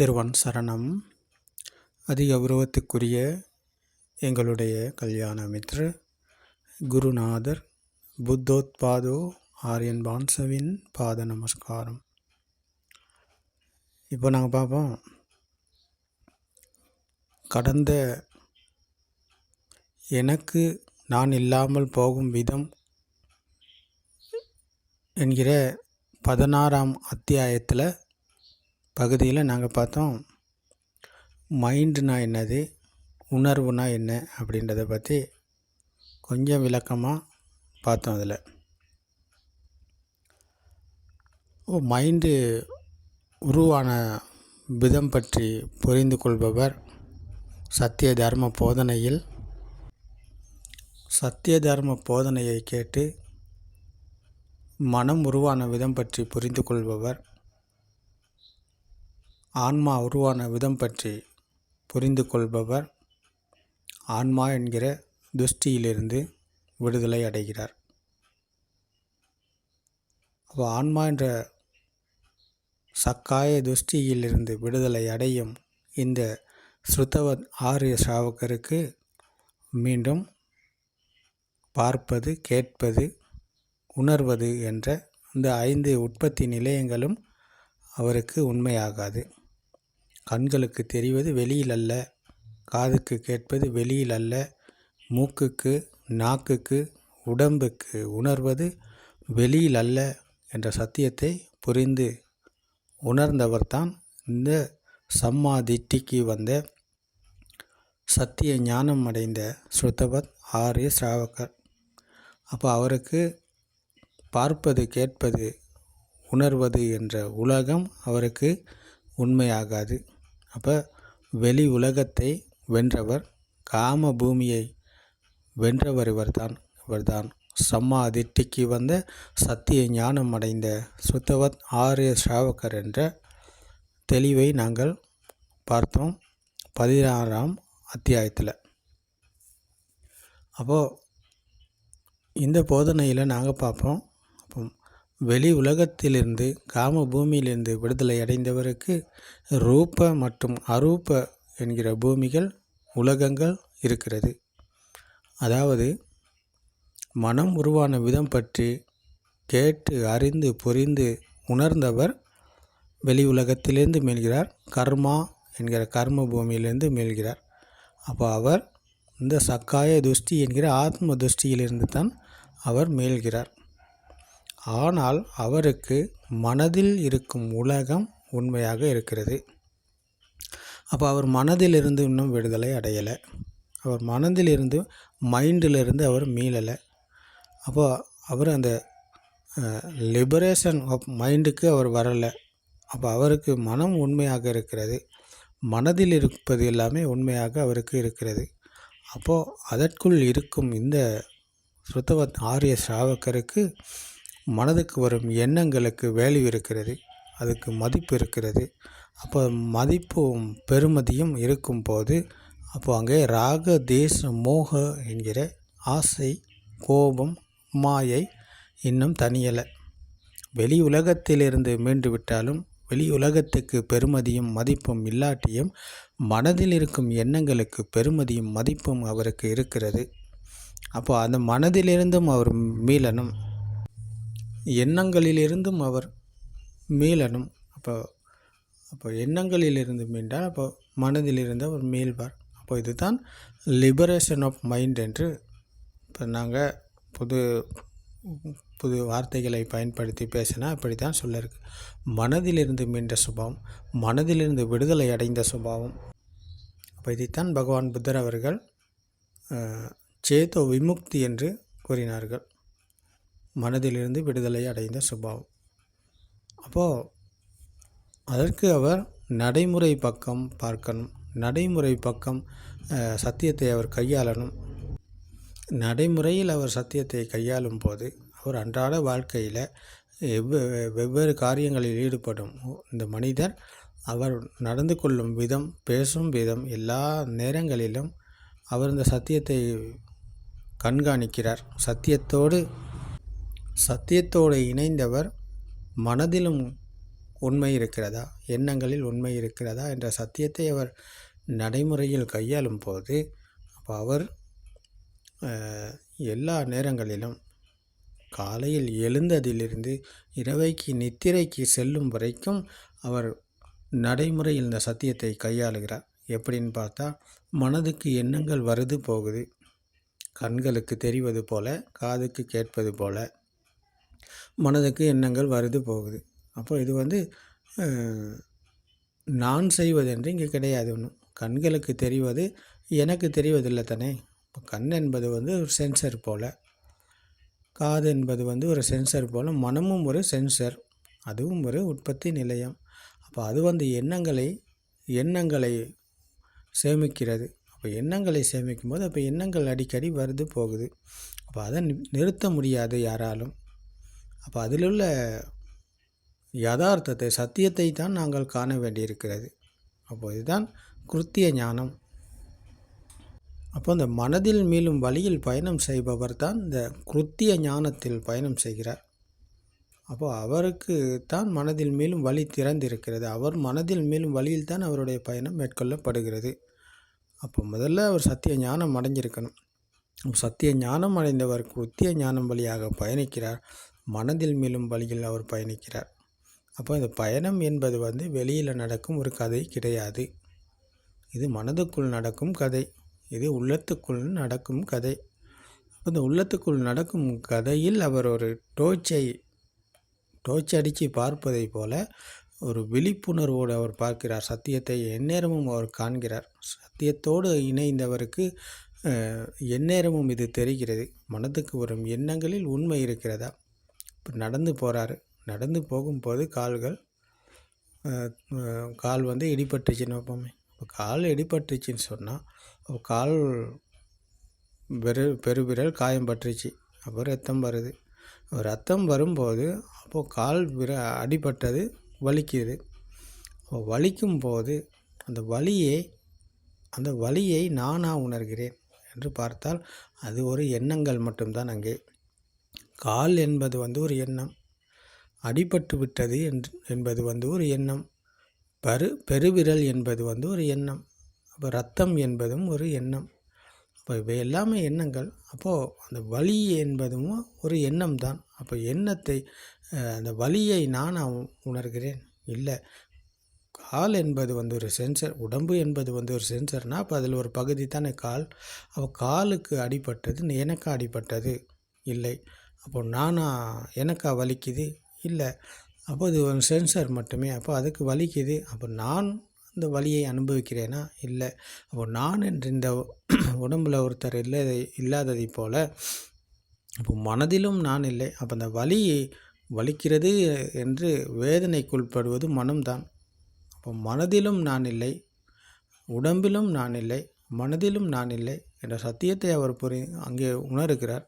திருவன் சரணம். அதிக உருவத்துக்குரிய எங்களுடைய கல்யாண மித்ரு குருநாதர் புத்தோத்பாதோ ஆரியன் பான்சவின் பாத நமஸ்காரம். இப்போ நாங்கள் பார்ப்போம். கடந்த எனக்கு நான் இல்லாமல் போகும் விதம் என்கிற பதினாறாம் அத்தியாயத்தில் பகுதியில் நாங்கள் பார்த்தோம் மைண்டுனா என்னது உணர்வுனா என்ன அப்படின்றத பற்றி கொஞ்சம் விளக்கமாக பார்த்தோம் அதில். மைண்டு உருவான விதம் பற்றி புரிந்து கொள்பவர் சத்திய தர்ம போதனையில். சத்திய தர்ம போதனையை கேட்டு மனம் உருவான விதம் பற்றி புரிந்து கொள்பவர் ஆன்மா உருவான விதம் பற்றி புரிந்து கொள்பவர் ஆன்மா என்கிற துஷ்டியிலிருந்து விடுதலை அடைகிறார். அப்போ ஆன்மா என்ற சக்காய துஷ்டியிலிருந்து விடுதலை அடையும் இந்த ஸ்ருத்தவத் ஆரிய சாவகருக்கு மீண்டும் பார்ப்பது கேட்பது உணர்வது என்ற இந்த ஐந்து உற்பத்தி நிலையங்களும் அவருக்கு உண்மையாகாது. கண்களுக்கு தெரிவது வெளியில் அல்ல காதுக்கு கேட்பது வெளியில் அல்ல மூக்குக்கு நாக்குக்கு உடம்புக்கு உணர்வது வெளியில் அல்ல என்ற சத்தியத்தை புரிந்து உணர்ந்தவர்தான் இந்த சம்மா திட்டிக்கு வந்த சத்திய ஞானம் அடைந்த ஸ்ருதபத் ஆரிய ஸ்ராவகர் அப்போ அவருக்கு பார்ப்பது கேட்பது உணர்வது என்ற உலகம் அவருக்கு உண்மையாகாது. அப்போ வெளி உலகத்தை வென்றவர் காம பூமியை வென்றவர் இவர்தான் இவர்தான் சம்மா திட்டிக்கு வந்த சத்திய ஞானம் அடைந்த சுத்தவத் ஆரிய ஸ்ராவகர் என்ற தெளிவை நாங்கள் பார்த்தோம் பதினாறாம் அத்தியாயத்தில். அப்போது இந்த போதனையில் நாங்கள் பார்ப்போம் வெளி உலகத்திலிருந்து காம பூமியிலிருந்து விடுதலை அடைந்தவருக்கு ரூப மற்றும் அரூப என்கிற பூமிகள் உலகங்கள் இருக்கிறது. அதாவது மனம் உருவான விதம் பற்றி கேட்டு அறிந்து புரிந்து உணர்ந்தவர் வெளி உலகத்திலிருந்து மீள்கிறார் கர்மா என்கிற கர்ம பூமியிலிருந்து மீள்கிறார் அப்போ அவர் இந்த சக்காய துஷ்டி என்கிற ஆத்ம துஷ்டியிலிருந்து தான் அவர் மீள்கிறார் ஆனால் அவருக்கு மனதில் இருக்கும் உலகம் உண்மையாக இருக்கிறது. அப்போ அவர் மனதிலிருந்து இன்னும் விடுதலை அடையலை. அவர் மனதிலிருந்து மைண்டிலிருந்து அவர் மீளலை. அப்போ அவர் அந்த லிபரேஷன் ஆஃப் மைண்டுக்கு அவர் வரலை. அப்போ அவருக்கு மனம் உண்மையாக இருக்கிறது. மனதில் இருப்பது எல்லாமே உண்மையாக அவருக்கு இருக்கிறது. அப்போது அதற்குள் இருக்கும் இந்த சுத்தவத் ஆரிய ஸ்ராவகருக்கு மனதுக்கு வரும் எண்ணங்களுக்கு வேல்யூ இருக்கிறது அதுக்கு மதிப்பு இருக்கிறது. அப்போ மதிப்பும் பெருமதியும் இருக்கும்போது அப்போ அங்கே ராக தேச மோக என்கிற ஆசை கோபம் மாயை இன்னும் தனியலை வெளி உலகத்திலிருந்து மீண்டு விட்டாலும் வெளி உலகத்துக்கு பெருமதியும் மதிப்பும் இல்லாட்டியும் மனதில் இருக்கும் எண்ணங்களுக்கு பெருமதியும் மதிப்பும் அவருக்கு இருக்கிறது. அப்போ அந்த மனதிலிருந்தும் அவர் மீளணும். எண்ணங்களிலிருந்தும் அவர் மீளணும். அப்போ அப்போ எண்ணங்களிலிருந்து மீண்டால் அப்போ மனதிலிருந்து அவர் மீள்வார். அப்போ இதுதான் லிபரேஷன் ஆஃப் மைண்ட் என்று இப்போ நாங்கள் புது புது வார்த்தைகளை பயன்படுத்தி பேசினா இப்படி தான் சொல்லியிருக்கு. மனதிலிருந்து மீண்ட சுபாவம் மனதிலிருந்து விடுதலை அடைந்த சுபாவம். அப்போ இதைத்தான் பகவான் புத்தர் அவர்கள் சேதோ விமுக்தி என்று கூறினார்கள். மனதிலிருந்து விடுதலை அடைந்த சுபாவம். அப்போது அதற்கு அவர் நடைமுறை பக்கம் பார்க்கணும். நடைமுறை பக்கம் சத்தியத்தை அவர் கையாளணும். நடைமுறையில் அவர் சத்தியத்தை கையாளும் போது அவர் அன்றாட வாழ்க்கையில் எவ்வ வெவ்வேறு காரியங்களில் ஈடுபடும் இந்த மனிதர் அவர் நடந்து கொள்ளும் விதம் பேசும் விதம் எல்லா நேரங்களிலும் அவர் இந்த சத்தியத்தை கண்காணிக்கிறார். சத்தியத்தோடு சத்தியத்தோடு இணைந்தவர் மனதிலும் உண்மை இருக்கிறதா? எண்ணங்களில் உண்மை இருக்கிறதா? என்ற சத்தியத்தை அவர் நடைமுறையில் கையாளும் போது அப்போ அவர் எல்லா நேரங்களிலும் காலையில் எழுந்ததிலிருந்து இரவைக்கு நித்திரைக்கு செல்லும் வரைக்கும் அவர் நடைமுறையில் இந்த சத்தியத்தை கையாளுகிறார். எப்படின்னு பார்த்தா மனதுக்கு எண்ணங்கள் வருது போகுது. கண்களுக்கு தெரிவது போல காதுக்கு கேட்பது போல மனதுக்கு எண்ணங்கள் வருது போகுது. அப்போ இது வந்து நான் நான் செய்வதென்று இங்கே கிடையாது ஒன்றும் கண்களுக்கு தெரிவது எனக்கு தெரிவதில்லை தானே. இப்போ கண் என்பது வந்து ஒரு சென்சர் போல் காது என்பது வந்து ஒரு சென்சர் போல் மனமும் ஒரு சென்சர் அதுவும் ஒரு உற்பத்தி நிலையம். அப்போ அது வந்து எண்ணங்களை எண்ணங்களை சேமிக்கிறது. அப்போ எண்ணங்களை சேமிக்கும் போது அப்போ எண்ணங்கள் அடிக்கடி வருது போகுது. அப்போ அதை நிறுத்த முடியாது யாராலும். அப்போ அதில் உள்ள யதார்த்தத்தை சத்தியத்தை தான் நாங்கள் காண வேண்டியிருக்கிறது. அப்போ இதுதான் கிருத்திய ஞானம். அப்போ இந்த மனதில் மீளும் வழியில் பயணம் செய்பவர் தான் இந்த கிருத்திய ஞானத்தில் பயணம் செய்கிறார். அப்போ அவருக்கு தான் மனதில் மேலும் வழி திறந்திருக்கிறது. அவர் மனதில் மேலும் வழியில் தான் அவருடைய பயணம் மேற்கொள்ளப்படுகிறது. அப்போ முதல்ல அவர் சத்திய ஞானம் அடைஞ்சிருக்கணும். சத்திய ஞானம் அடைந்தவர் கிருத்திய ஞானம் வழியாக பயணிக்கிறார். மனதில் மேலும் வழியில் அவர் பயணிக்கிறார். அப்போ இந்த பயணம் என்பது வந்து வெளியில் நடக்கும் ஒரு கதை கிடையாது. இது மனதுக்குள் நடக்கும் கதை. இது உள்ளத்துக்குள் நடக்கும் கதை. அப்போ இந்த உள்ளத்துக்குள் நடக்கும் கதையில் அவர் ஒரு டோர்ச்சை டோர்ச் அடித்து பார்ப்பதை போல ஒரு விழிப்புணர்வோடு அவர் பார்க்கிறார். சத்தியத்தை எந்நேரமும் அவர் காண்கிறார். சத்தியத்தோடு இணைந்தவருக்கு எந்நேரமும் இது தெரிகிறது. மனதுக்கு வரும் எண்ணங்களில் உண்மை இருக்கிறதா? இப்போ நடந்து போகிறாரு நடந்து போகும்போது கால்கள் கால் வந்து இடிபட்டுச்சுன்னு வைப்போமே. இப்போ கால் இடிபட்டுச்சுன்னு சொன்னால் அப்போ கால் பெரு பெருவிரல் காயம் பட்டுருச்சு. அப்போ ரத்தம் வருது. ரத்தம் வரும்போது அப்போது கால் விர அடிபட்டது வலிக்குது. அப்போ வலிக்கும் போது அந்த வலியை அந்த வலியை நானாக உணர்கிறேன் என்று பார்த்தால் அது ஒரு எண்ணங்கள் மட்டும்தான் அங்கே. கால் என்பது வந்து ஒரு எண்ணம். அடிபட்டு விட்டது என்று என்பது வந்து ஒரு எண்ணம். பரு பெருவிரல் என்பது வந்து ஒரு எண்ணம். அப்போ ரத்தம் என்பதும் ஒரு எண்ணம். அப்போ இவை எல்லாமே எண்ணங்கள். அப்போது அந்த வலி என்பதும் ஒரு எண்ணம் தான் அப்போ எண்ணத்தை அந்த வலியை நான் உணர்கிறேன். இல்லை. கால் என்பது வந்து ஒரு சென்சர் உடம்பு என்பது வந்து ஒரு சென்சர்னால் அப்போ அதில் ஒரு பகுதி தானே கால். அப்போ காலுக்கு அடிபட்டது எனக்கு அடிபட்டது. இல்லை. அப்போ நானா எனக்கா வலிக்குது? இல்லை. அப்போ இது ஒரு சென்சர் மட்டுமே. அப்போ அதுக்கு வலிக்குது. அப்போ நான் இந்த வலியை அனுபவிக்கிறேனா? இல்லை. அப்போ நான் என்று இந்த உடம்பில் ஒருத்தர் இல்லை இல்லாததை போல் அப்போ மனதிலும் நான் இல்லை. அப்போ அந்த வலி வலிக்கிறது என்று வேதனைக்குள்படுவது மனம்தான். அப்போ மனதிலும் நான் இல்லை. உடம்பிலும் நான் இல்லை. மனதிலும் நான் இல்லை என்ற சத்தியத்தை அவர் புரி அங்கே உணர்கிறார்.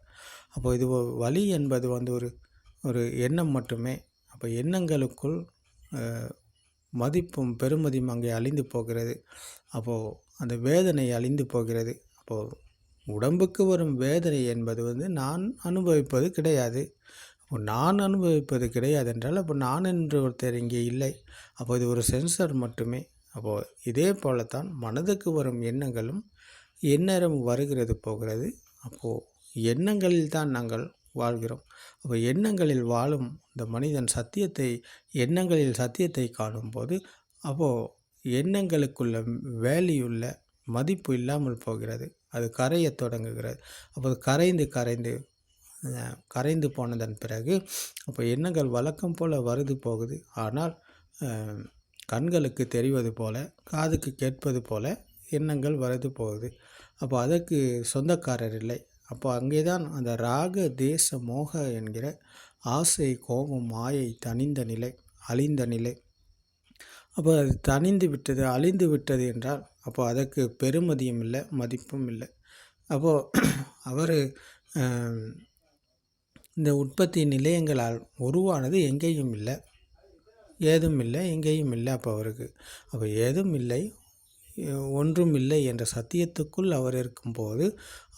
அப்போ இது வலி என்பது வந்து ஒரு ஒரு எண்ணம் மட்டுமே. அப்போ எண்ணங்களுக்குள் மதிப்பும் பெருமதியும் அங்கே அழிந்து போகிறது. அப்போது அந்த வேதனை அழிந்து போகிறது. அப்போது உடம்புக்கு வரும் வேதனை என்பது வந்து நான் அனுபவிப்பது கிடையாது. நான் அனுபவிப்பது கிடையாது என்றால் அப்போ நான் என்று ஒருத்தர் இங்கே இல்லை. அப்போ இது ஒரு சென்சர் மட்டுமே. அப்போது இதே போலத்தான் மனதுக்கு வரும் எண்ணங்களும் எந்நேரம் வருகிறது போகிறது. அப்போது எண்ணங்களில் தான் நாங்கள் வாழ்கிறோம். அப்போ எண்ணங்களில் வாழும் இந்த மனிதன் சத்தியத்தை எண்ணங்களில் சத்தியத்தை காணும்போது அப்போது எண்ணங்களுக்குள்ள வேல்யூள்ள மதிப்பு இல்லாமல் போகிறது. அது கரையத் தொடங்குகிறது. அப்போது கரைந்து கரைந்து கரைந்து போனதன் பிறகு அப்போ எண்ணங்கள் வழக்கம் போல் வருது போகுது. ஆனால் கண்களுக்கு தெரிவது போல காதுக்கு கேட்பது போல எண்ணங்கள் வருது போகுது. அப்போ அதற்கு சொந்தக்காரர் இல்லை. அப்போ அங்கே தான் அந்த ராக தேச மோக என்கிற ஆசை கோபம் மாயை தணிந்த நிலை அழிந்த நிலை. அப்போ அது தணிந்து விட்டது அழிந்து விட்டது என்றால் அப்போ அதற்கு பெருமதியும் இல்லை மதிப்பும் இல்லை. அப்போது அவர் இந்த உற்பத்தி நிலையங்களால் உருவானது எங்கேயும் இல்லை. ஏதும் இல்லை எங்கேயும் இல்லை அப்போ அவருக்கு. அப்போ ஏதும் இல்லை ஒன்றும் இல்லை என்ற சத்தியத்துக்குள் அவர் இருக்கும்போது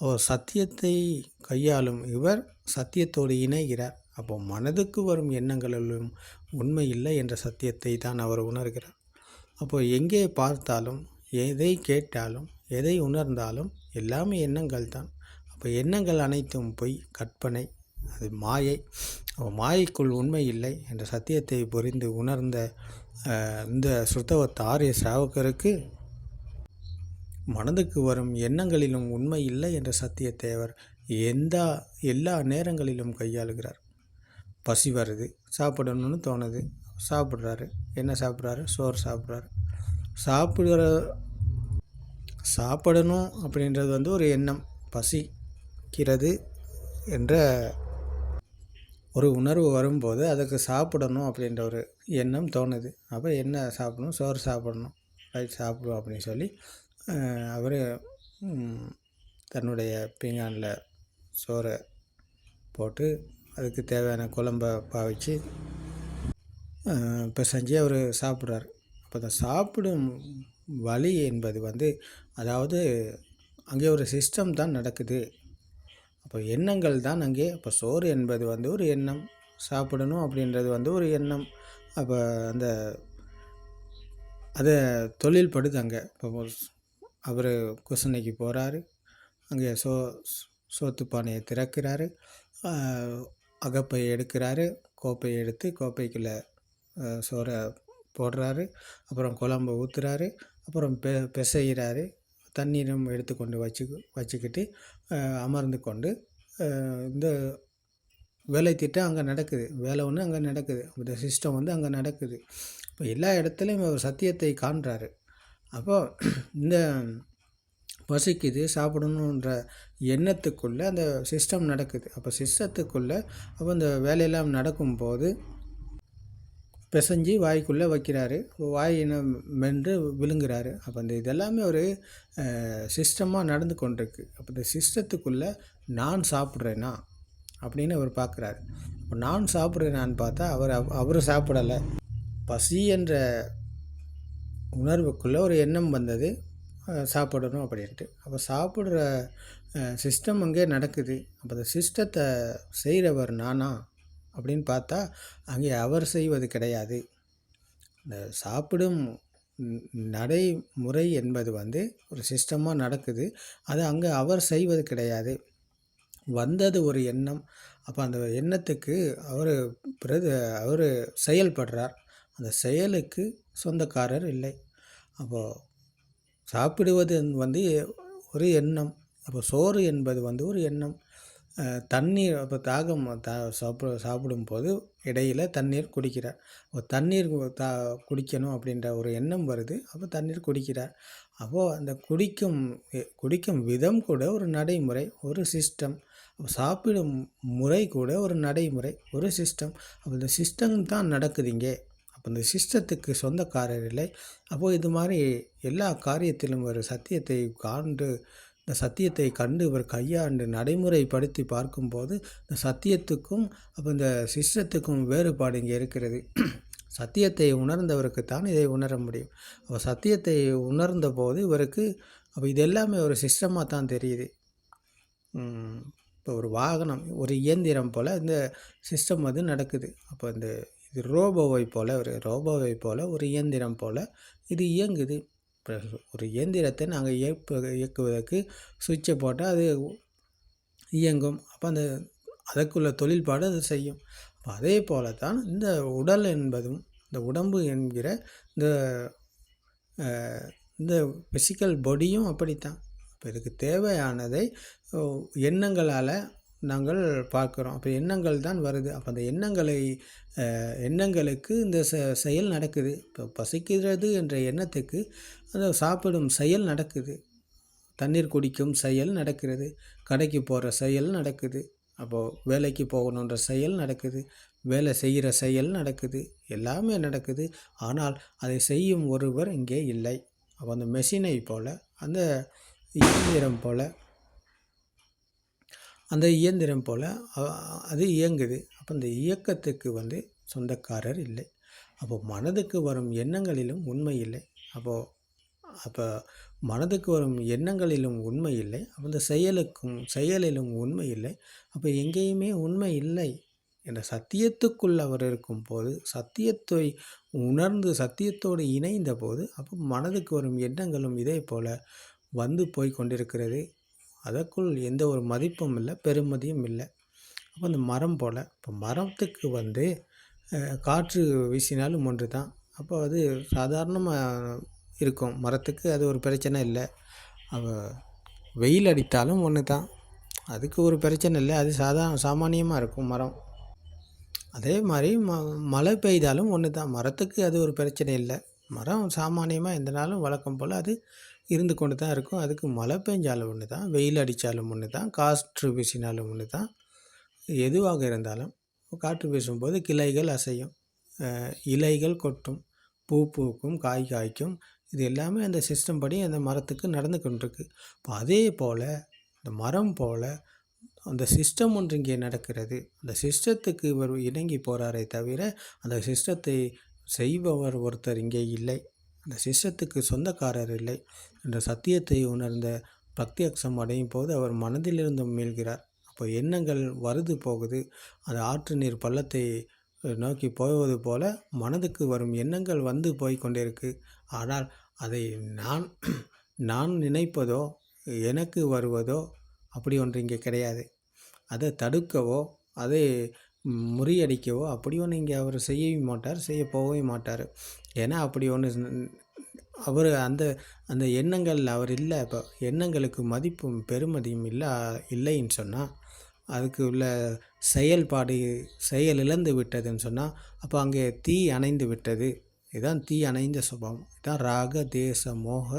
அவர் சத்தியத்தை கையாளும் இவர் சத்தியத்தோடு இணைகிறார். அப்போ மனதுக்கு வரும் எண்ணங்களிலும் உண்மை இல்லை என்ற சத்தியத்தை தான் அவர் உணர்கிறார். அப்போது எங்கே பார்த்தாலும் எதை கேட்டாலும் எதை உணர்ந்தாலும் எல்லாமே எண்ணங்கள் தான். அப்போ எண்ணங்கள் அனைத்தும் பொய் கற்பனை அது மாயை. அப்போ மாயைக்குள் உண்மை இல்லை என்ற சத்தியத்தை புரிந்து உணர்ந்த இந்த சுத்தவத்த ஆரிய சாவகருக்கு மனதுக்கு வரும் எண்ணங்களிலும் உண்மை இல்லை என்ற சத்தியத்தை அவர் எந்த எல்லா நேரங்களிலும் கையாளுகிறார். பசி வருது சாப்பிடணும்னு தோணுது. சாப்பிட்றாரு. என்ன சாப்பிட்றாரு? சோறு சாப்பிட்றாரு. சாப்பிடுற சாப்பிடணும் அப்படின்றது வந்து ஒரு எண்ணம். பசிக்கிறது என்ற ஒரு உணர்வு வரும்போது அதுக்கு சாப்பிடணும் அப்படின்ற ஒரு எண்ணம் தோணுது. அப்போ என்ன சாப்பிடணும்? சோறு சாப்பிடணும். ரைட் சாப்பிடுவோம் அப்படின்னு சொல்லி அவர் தன்னுடைய பீங்கானில் சோறை போட்டு அதுக்கு தேவையான குழம்ப பாவிச்சு பிசைஞ்சு அவர் சாப்பிட்றாரு. அப்போ அந்த சாப்பிடும் வழி என்பது வந்து அதாவது அங்கே ஒரு சிஸ்டம் தான் நடக்குது. அப்போ எண்ணங்கள் தான் அங்கே அப்போ சோறு என்பது வந்து ஒரு எண்ணம் சாப்பிடணும் அப்படின்றது வந்து ஒரு எண்ணம். அப்போ அந்த அதை தொழில் படுது அங்கே. இப்போ அவர் குசனைக்கு போகிறாரு அங்கே சோ சோத்து பானையை திறக்கிறாரு. அகப்பை அகப்பையை எடுக்கிறாரு. கோப்பையை எடுத்து கோப்பைக்குள்ளே சோறை போடுறாரு. அப்புறம் குழம்பு ஊற்றுறாரு அப்புறம் பெ பிசைகிறாரு தண்ணீரும் எடுத்துக்கொண்டு வச்சு வச்சுக்கிட்டு அமர்ந்து கொண்டு இந்த வேலை திட்டம் அங்கே நடக்குது. வேலை ஒன்று அங்கே நடக்குது. இந்த சிஸ்டம் வந்து அங்கே நடக்குது. இப்போ எல்லா இடத்துலையும் அவர் சத்தியத்தை காண்றாரு. அப்போது இந்த பசிக்குது சாப்பிடணுன்ற எண்ணத்துக்குள்ளே அந்த சிஸ்டம் நடக்குது. அப்போ சிஸ்டத்துக்குள்ளே அப்போ இந்த வேலையெல்லாம் நடக்கும்போது பிசைஞ்சு வாய்க்குள்ளே வைக்கிறாரு. வாயினை மென்று விழுங்குறாரு. அப்போ இந்த இதெல்லாமே ஒரு சிஸ்டமாக நடந்து கொண்டிருக்கு. அப்போ இந்த சிஸ்டத்துக்குள்ளே நான் சாப்பிட்றேனா அப்படின்னு அவர் பார்க்குறாரு. இப்போ நான் சாப்பிட்றேனான்னு பார்த்தா அவர் அவர் சாப்பிடலை. பசி என்ற உணர்வுக்குள்ளே ஒரு எண்ணம் வந்தது. சாப்பிடணும் அப்படின்ட்டு. அப்போ சாப்பிட்ற சிஸ்டம் அங்கே நடக்குது. அப்போ அந்த சிஸ்டத்தை செய்கிறவர் நானா? அப்படின்னு பார்த்தா அங்கே அவர் செய்வது கிடையாது. இந்த சாப்பிடும் நடைமுறை என்பது வந்து ஒரு சிஸ்டமாக நடக்குது. அது அங்கே அவர் செய்வது கிடையாது. வந்தது ஒரு எண்ணம். அப்போ அந்த எண்ணத்துக்கு அவர் பிரத அவர் செயல்படுறார். அந்த செயலுக்கு சொந்தக்காரர் இல்லை. அப்போது சாப்பிடுவது வந்து ஒரு எண்ணம். அப்போ சோறு என்பது வந்து ஒரு எண்ணம். தண்ணீர் அப்போ தாகம் தா சாப்பிட சாப்பிடும்போது இடையில் தண்ணீர் குடிக்கிறார். அப்போ தண்ணீர் கு- தா குடிக்கணும் அப்படின்ற ஒரு எண்ணம் வருது. அப்போ தண்ணீர் குடிக்கிறார். அப்போது அந்த குடிக்கும் குடிக்கும் விதம் கூட ஒரு நடைமுறை ஒரு சிஸ்டம் அப்போ சாப்பிடும் முறை கூட ஒரு நடைமுறை ஒரு சிஸ்டம் அப்போ இந்த சிஸ்டம் தான் நடக்குது இங்கே. அப்போ இந்த சிஸ்டத்துக்கு சொந்தக்காரர் இல்லை. அப்போது இது மாதிரி எல்லா காரியத்திலும் ஒரு சத்தியத்தை காண்டு இந்த சத்தியத்தை கண்டு இவர் கையாண்டு நடைமுறைப்படுத்தி பார்க்கும்போது இந்த சத்தியத்துக்கும் அப்போ இந்த சிஸ்டத்துக்கும் வேறுபாடு இங்கே இருக்கிறது. சத்தியத்தை உணர்ந்தவருக்கு தான் இதை உணர முடியும். அப்போ சத்தியத்தை உணர்ந்த போது இவருக்கு அப்போ இது எல்லாமே ஒரு சிஸ்டமாக தான் தெரியுது. இப்போ ஒரு வாகனம் ஒரு இயந்திரம் போல் இந்த சிஸ்டம் வந்து நடக்குது. அப்போ இந்த இது ரோபோவை போல் ஒரு ரோபோவை போல் ஒரு இயந்திரம் போல் இது இயங்குது. ஒரு இயந்திரத்தை நாங்கள் இயக்க இயக்குவதற்கு சுவிட்சை போட்டால் அது இயங்கும். அப்போ அந்த அதற்குள்ள தொழில்பாடு அது செய்யும். அதே போல தான் இந்த உடல் என்பதும் இந்த உடம்பு என்கிற இந்த இந்த ஃபிசிக்கல் பாடியும் அப்படித்தான். இப்போ இதுக்கு தேவையானதை எண்ணங்களால் நாங்கள் பார்க்குறோம். அப்போ எண்ணங்கள் தான் வருது. அப்போ அந்த எண்ணங்களை எண்ணங்களுக்கு இந்த செ செயல் நடக்குது. இப்போ பசிக்கிறது என்ற எண்ணத்துக்கு அந்த சாப்பிடும் செயல் நடக்குது. தண்ணீர் குடிக்கும் செயல் நடக்கிறது. கடைக்கு போகிற செயல் நடக்குது. அப்போது வேலைக்கு போகணுன்ற செயல் நடக்குது. வேலை செய்கிற செயல் நடக்குது. எல்லாமே நடக்குது. ஆனால் அதை செய்யும் ஒருவர் இங்கே இல்லை. அப்போ அந்த மெஷினை போல் அந்த இயந்திரம் போல் அந்த இயந்திரம் போல் அது இயங்குது. அப்போ அந்த இயக்கத்துக்கு வந்து சொந்தக்காரர் இல்லை. அப்போது மனதுக்கு வரும் எண்ணங்களிலும் உண்மை இல்லை. அப்போது அப்போ மனதுக்கு வரும் எண்ணங்களிலும் உண்மை இல்லை. அப்போ இந்த செயலுக்கும் செயலிலும் உண்மை இல்லை. அப்போ எங்கேயுமே உண்மை இல்லை என்ற சத்தியத்துக்குள் அவர் இருக்கும் போது சத்தியத்தை உணர்ந்து சத்தியத்தோடு இணைந்த போது அப்போ மனதுக்கு வரும் எண்ணங்களும் இதே போல் வந்து போய் கொண்டிருக்கிறது. அதற்குள் எந்த ஒரு மதிப்பும் இல்லை பெருமதியும் இல்லை. அப்போ அந்த மரம் போல். இப்போ மரத்துக்கு வந்து காற்று வீசினாலும் ஒன்று தான் அப்போ அது சாதாரணமாக இருக்கும். மரத்துக்கு அது ஒரு பிரச்சனை இல்லை. வெயில் அடித்தாலும் ஒன்று தான் அதுக்கு ஒரு பிரச்சனை இல்லை. அது சாதா சாமானியமாக இருக்கும் மரம். அதே மாதிரி ம மழை பெய்தாலும் ஒன்று தான் மரத்துக்கு அது ஒரு பிரச்சனை இல்லை. மரம் சாமானியமாக எந்த நாளும் வழக்கம் போல் அது இருந்து கொண்டு தான் இருக்கும். அதுக்கு மழை பெஞ்சாலும் ஒன்று தான் வெயில் அடித்தாலும் ஒன்று தான் காற்று வீசினாலும் ஒன்று தான். எதுவாக இருந்தாலும் காற்று வீசும்போது கிளைகள் அசையும். இலைகள் கொட்டும் பூ பூக்கும் காய் காய்க்கும். இது எல்லாமே அந்த சிஸ்டம் படி அந்த மரத்துக்கு நடந்து கொண்டிருக்கு. இப்போ அதே போல் இந்த மரம் போல் அந்த சிஸ்டம் ஒன்று இங்கே நடக்கிறது. அந்த சிஸ்டத்துக்கு இவர் இணங்கி போகிறாரே தவிர அந்த சிஸ்டத்தை செய்பவர் ஒருத்தர் இங்கே இல்லை. அந்த சிஷ்யத்துக்கு சொந்தக்காரர் இல்லை என்ற சத்தியத்தை உணர்ந்த பிரத்யக்ஷம் அடையும் போது அவர் மனதிலிருந்தும் மீள்கிறார். அப்போ எண்ணங்கள் வருது போகுது. அந்த ஆற்று நீர் பள்ளத்தை நோக்கி போவது போல மனதுக்கு வரும் எண்ணங்கள் வந்து போய் கொண்டிருக்கு. ஆனால் அதை நான் நான் நினைப்பதோ எனக்கு வருவதோ அப்படி ஒன்று இங்கே கிடையாது. அதை தடுக்கவோ அதை முறியடிக்கவோ அப்படி ஒன்று இங்கே அவர் செய்யவே மாட்டார் செய்ய போகவே மாட்டார். ஏன்னா அப்படி ஒன்று அவர் அந்த அந்த எண்ணங்கள் அவர் இல்லை. இப்போ எண்ணங்களுக்கு மதிப்பும் பெருமதியும் இல்லை இல்லைன்னு சொன்னால் அதுக்கு உள்ள செயல்பாடு செயல் இழந்து விட்டதுன்னு சொன்னால் அப்போ அங்கே தீ அணைந்து விட்டது. இதுதான் தீ அணைந்த சுபாவம். இதுதான் ராக தேச மோக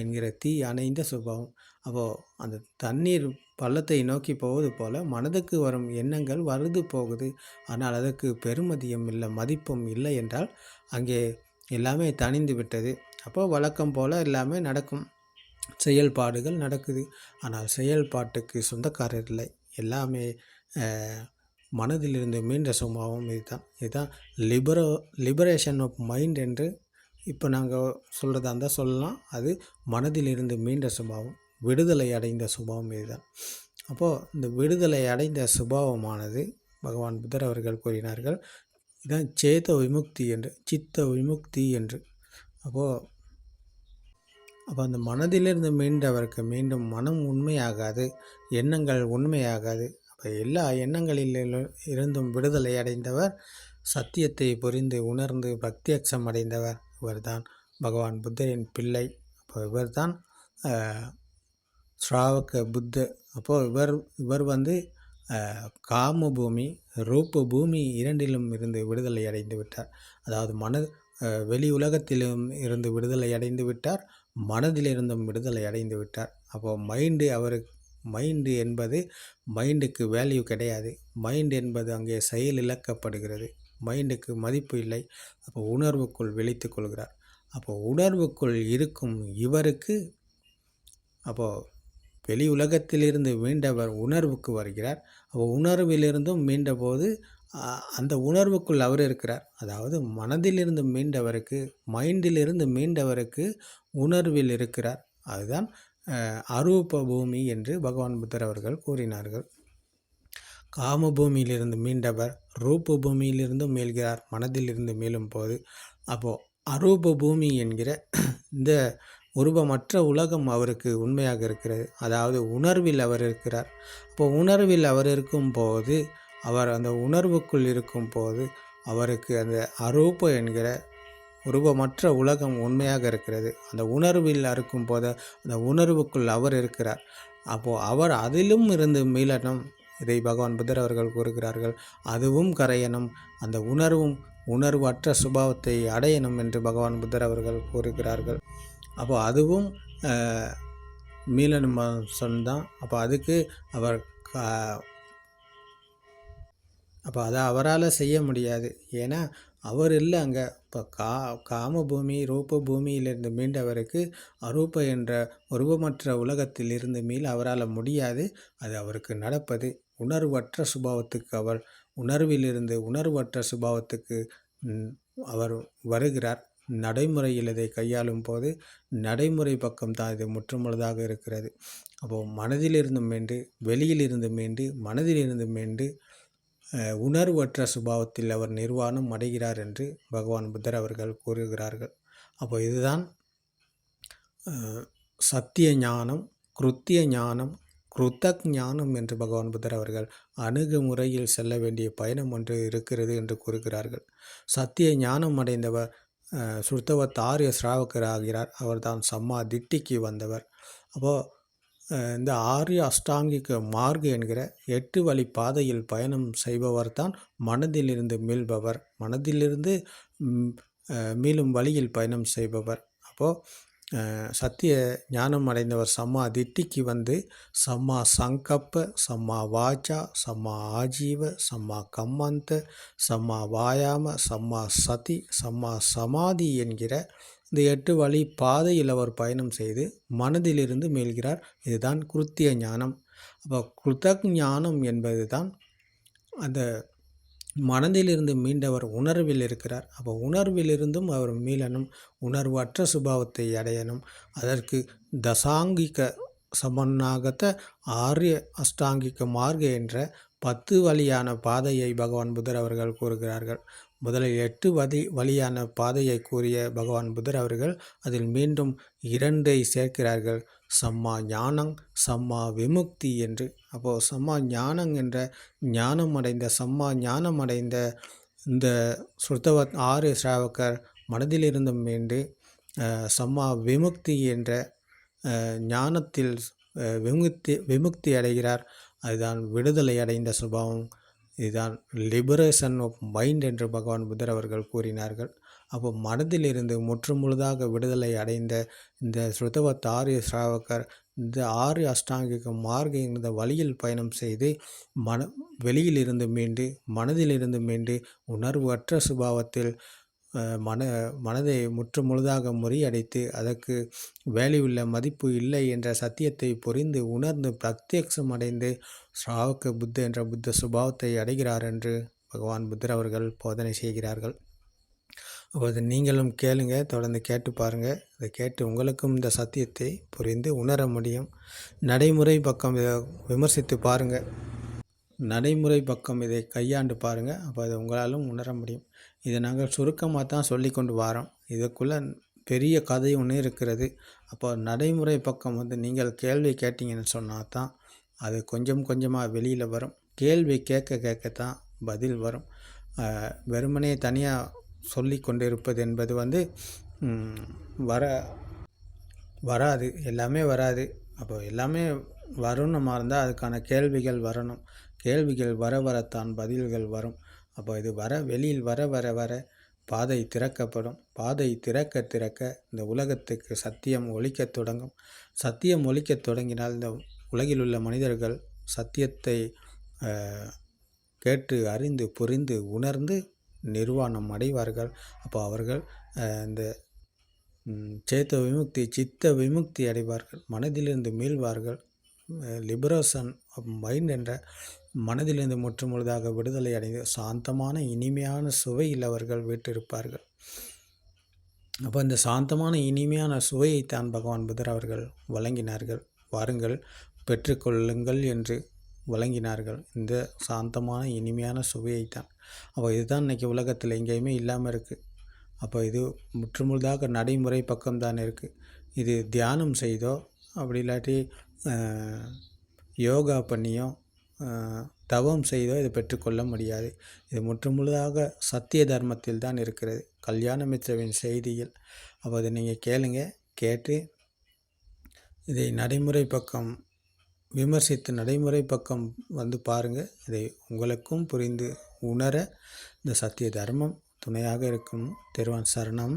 என்கிற தீ அணைந்த சுபாவம். அப்போது அந்த தண்ணீர் பள்ளத்தை நோக்கி போவது போல் மனதுக்கு வரும் எண்ணங்கள் வருது போகுது. ஆனால் அதற்கு பெருமதியும் இல்லை மதிப்பும் இல்லை என்றால் அங்கே எல்லாமே தணிந்து விட்டது. அப்போது வழக்கம் போல் எல்லாமே நடக்கும். செயல்பாடுகள் நடக்குது. ஆனால் செயல்பாட்டுக்கு சொந்தக்காரர் இல்லை. எல்லாமே மனதிலிருந்து மீண்ட சுபாவம் இதுதான். இதுதான் லிபரோ லிபரேஷன் ஆஃப் மைண்ட் என்று இப்போ நாங்கள் சொல்கிறதா இருந்தால் சொல்லலாம். அது மனதிலிருந்து மீண்ட சுபாவம் விடுதலை அடைந்த சுபாவம் இதுதான். அப்போது இந்த விடுதலை அடைந்த சுபாவமானது பகவான் புத்தர் அவர்கள் கூறினார்கள் இதுதான் சேத விமுக்தி என்று சித்த விமுக்தி என்று. அப்போது அப்போ அந்த மனதிலிருந்து மீண்டவருக்கு மீண்டும் மனம் உண்மையாகாது எண்ணங்கள் உண்மையாகாது. அப்போ எல்லா எண்ணங்களில் இருந்தும் விடுதலை அடைந்தவர் சத்தியத்தை புரிந்து உணர்ந்து பக்தியக்ஷம் அடைந்தவர் இவர்தான். பகவான் புத்தரின் பிள்ளை அப்போ இவர்தான் ஸ்ராவக புத்த. அப்போது இவர் இவர் வந்து காமபூமி ரூப்பு பூமி இரண்டிலும் இருந்து விடுதலை அடைந்து விட்டார். அதாவது மன வெளி உலகத்திலும் இருந்து விடுதலை அடைந்து விட்டார். மனதிலிருந்தும் விடுதலை அடைந்து விட்டார். அப்போது மைண்டு அவருக்கு மைண்டு என்பது மைண்டுக்கு வேல்யூ கிடையாது. மைண்ட் என்பது அங்கே செயல் இழக்கப்படுகிறது. மைண்டுக்கு மதிப்பு இல்லை. அப்போ உணர்வுக்குள் விழித்து கொள்கிறார். அப்போ உணர்வுக்குள் இருக்கும் இவருக்கு அப்போது வெளி உலகத்திலிருந்து மீண்டவர் உணர்வுக்கு வருகிறார். அப்போ உணர்விலிருந்தும் மீண்டபோது அந்த உணர்வுக்குள் அவர் இருக்கிறார். அதாவது மனதிலிருந்து மீண்டவருக்கு மைண்டிலிருந்து மீண்டவருக்கு உணர்வில் இருக்கிறார். அதுதான் அரூப பூமி என்று பகவான் புத்தர் அவர்கள் கூறினார்கள். காம பூமியிலிருந்து மீண்டவர் ரூப பூமியிலிருந்து மீள்கிறார். மனதில் இருந்து மீளும் போது அப்போது அரூப பூமி என்கிற இந்த உருவமற்ற உலகம் அவருக்கு உண்மையாக இருக்கிறது. அதாவது உணர்வில் அவர் இருக்கிறார். அப்போ உணர்வில் அவர் இருக்கும்போது அவர் அந்த உணர்வுக்குள் இருக்கும் போது அவருக்கு அந்த அரூப என்கிற உருவமற்ற உலகம் உண்மையாக இருக்கிறது. அந்த உணர்வில் இருக்கும் போது அந்த உணர்வுக்குள் அவர் இருக்கிறார். அப்போது அவர் அதிலும் இருந்து மீளணும் இதை பகவான் புத்தர் அவர்கள் கூறுகிறார்கள். அதுவும் கரையணும் அந்த உணர்வும் உணர்வற்ற சுபாவத்தை அடையணும் என்று பகவான் புத்தர் அவர்கள் கூறுகிறார்கள். அப்போ அதுவும் மீளனும் தான். அப்போ அதுக்கு அவர் அப்போ அதை அவரால் செய்ய முடியாது. ஏன்னா அவர் இல்லை அங்கே. இப்போ கா காம பூமி ரூப பூமியிலிருந்து மீண்டவருக்கு அரூப என்ற உருவமற்ற உலகத்தில் இருந்து மீள அவரால் முடியாது. அது அவருக்கு நடப்பது. உணர்வற்ற சுபாவத்துக்கு அவர் உணர்விலிருந்து உணர்வற்ற சுபாவத்துக்கு அவர் வருகிறார். நடைமுறையில் இதை கையாளும் போது நடைமுறை பக்கம் தான் இது முற்றுமுழுதாக இருக்கிறது. அப்போது மனதிலிருந்து மீண்டு வெளியிலிருந்து மீண்டு மனதிலிருந்து மீண்டு உணர்வற்ற சுபாவத்தில் அவர் நிர்வாணம் அடைகிறார் என்று பகவான் புத்தர் அவர்கள் கூறுகிறார்கள். அப்போ இதுதான் சத்திய ஞானம் கிருத்திய ஞானம் கிருத்தக் ஞானம் என்று பகவான் புத்தர் அவர்கள் அணுகுமுறையில் செல்ல வேண்டிய பயணம் ஒன்று இருக்கிறது என்று கூறுகிறார்கள். சத்திய ஞானம் அடைந்தவர் அஹ், சுத்தவத் ஆரிய சிராவக்கர் ஆகிறார். அவர்தான் சம்மா திட்டிக்கு வந்தவர். அப்போது இந்த ஆரிய அஷ்டாங்கிக மார்கு என்கிற எட்டு வழி பாதையில் பயணம் செய்பவர் தான் மனதிலிருந்து மீள்பவர். மனதிலிருந்து மீளும் வழியில் பயணம் செய்பவர். அப்போது சத்திய ஞானம் அடைந்தவர் சம்மா திட்டிக்கு வந்து சம்மா சங்கப்ப சம்மா வாச்சா சம்மா ஆஜீவ சம்மா கம்மந்த சம்மா வாயாம சம்மா சதி சம்மா சமாதி என்கிற இந்த எட்டு வழி பாதையில் அவர் பயணம் செய்து மனதிலிருந்து மீள்கிறார் இதுதான் குருத்திய ஞானம். அப்போ குருத்தக் ஞானம் என்பது தான் அந்த மனதிலிருந்து மீண்டவர் உணர்வில் இருக்கிறார். அப்போ உணர்விலிருந்தும் அவர் மீளணும். உணர்வற்ற சுபாவத்தை அடையணும். அதற்கு தசாங்கிக சமன்னாகத்த ஆரிய அஷ்டாங்கிக மார்க்க என்ற பத்து வழியான பாதையை பகவான் புத்தர் அவர்கள் கூறுகிறார்கள். முதலில் எட்டு வதி வழியான பாதையை கூறிய பகவான் புத்தர் அவர்கள் அதில் மீண்டும் இரண்டை சேர்க்கிறார்கள். சம்மா ஞானம் சம்மா விமுக்தி என்று. அப்போது சம்மா ஞானம் என்ற ஞானம் அடைந்த சம்மா ஞானம் அடைந்த இந்த சுத்தவத் ஆறு ஸ்ராவக்கர் மனதிலிருந்து மீண்டு சம்மா விமுக்தி என்ற ஞானத்தில் விமுக்தி விமுக்தி அடைகிறார். அதுதான் விடுதலை அடைந்த சுபாவம். இதுதான் லிபரேஷன் ஆஃப் மைண்ட் என்று பகவான் புத்தர் அவர்கள் கூறினார்கள். அப்போ மனதிலிருந்து முற்றுமுழுதாக விடுதலை அடைந்த இந்த ஸ்ருதவத் ஆரிய ஸ்ராவகர் இந்த ஆறு அஷ்டாங்கிக மார்க்க இந்த வழியில் பயணம் செய்து மன வெளியிலிருந்து மீண்டு மனதிலிருந்து மீண்டு உணர்வற்ற சுபாவத்தில் மன மனதை முற்று முழுதாக முறியடைத்து அதற்கு வேலையுள்ள மதிப்பு இல்லை என்ற சத்தியத்தை புரிந்து உணர்ந்து பிரத்யக்ஷம் அடைந்து ஸ்ராவக புத்த என்ற புத்த சுபாவத்தை அடைகிறார் என்று பகவான் புத்தர் அவர்கள் போதனை செய்கிறார்கள். அப்போது நீங்களும் கேளுங்க தொடர்ந்து கேட்டு பாருங்கள் இதை கேட்டு உங்களுக்கும் இந்த சத்தியத்தை புரிந்து உணர முடியும். நடைமுறை பக்கம் இதை விமர்சித்து பாருங்கள் நடைமுறை பக்கம் இதை கையாண்டு பாருங்கள் அப்போ அதை உங்களாலும் உணர முடியும். இதை நாங்கள் சுருக்கமாக தான் சொல்லி கொண்டு வரோம். இதுக்குள்ளே பெரிய கதை ஒன்று இருக்கிறது. அப்போ நடைமுறை பக்கம் வந்து நீங்கள் கேள்வி கேட்டிங்கன்னு சொன்னால் தான் அது கொஞ்சம் கொஞ்சமாக வெளியில் வரும். கேள்வி கேட்க கேட்க தான் பதில் வரும். வெறுமனே தனியாக சொல்லி கொண்டிருப்பது என்பது வந்து வர வராது. எல்லாமே வராது. அப்போ எல்லாமே வரணுமா இருந்தால் அதுக்கான கேள்விகள் வரணும். கேள்விகள் வர வரத்தான் பதில்கள் வரும். அப்போ இது வர வெளியில் வர வர வர பாதை திறக்கப்படும். பாதை திறக்க திறக்க இந்த உலகத்துக்கு சத்தியம் ஒழிக்கத் தொடங்கும். சத்தியம் ஒழிக்கத் தொடங்கினால் இந்த உலகில் உள்ள மனிதர்கள் சத்தியத்தை கேட்டு அறிந்து புரிந்து உணர்ந்து நிர்வாணம் அடைவார்கள். அப்போ அவர்கள் இந்த சேத்த விமுக்தி சித்த விமுக்தி அடைவார்கள். மனதிலிருந்து மீள்வார்கள். லிபரேஷன் மைண்ட் என்ற மனதிலிருந்து முற்றுமுழுதாக விடுதலை அடைந்து சாந்தமான இனிமையான சுவையில் அவர்கள் வீட்டிருப்பார்கள் அப்போ இந்த சாந்தமான இனிமையான சுவையை தான் பகவான் புதர் அவர்கள் வழங்கினார்கள். வாருங்கள் பெற்றுக்கொள்ளுங்கள் என்று வழங்கினார்கள். இந்த சாந்தமான இனிமையான சுவையைத்தான். அப்போ இதுதான் இன்றைக்கி உலகத்தில் எங்கேயுமே இல்லாமல் இருக்குது அப்போ இது முற்றுமுழுதாக நடைமுறை பக்கம்தான் இருக்குது இது தியானம் செய்தோ அப்படி இல்லாட்டி யோகா பண்ணியோ தவம் செய்தோ இதை பெற்றுக்கொள்ள முடியாது. இது முற்றுமுழுதாக சத்திய தர்மத்தில் தான் இருக்கிறது. கல்யாண மித்ரவின் செய்தியில் அப்போ அதை நீங்கள் கேளுங்க கேட்டு இதை நடைமுறை பக்கம் விமர்சித்து நடைமுறை பக்கம் வந்து பாருங்கள் இதை உங்களுக்கும் புரிந்து உணர இந்த சத்திய தர்மம் துணையாக இருக்கும். தெருவான் சரணம்.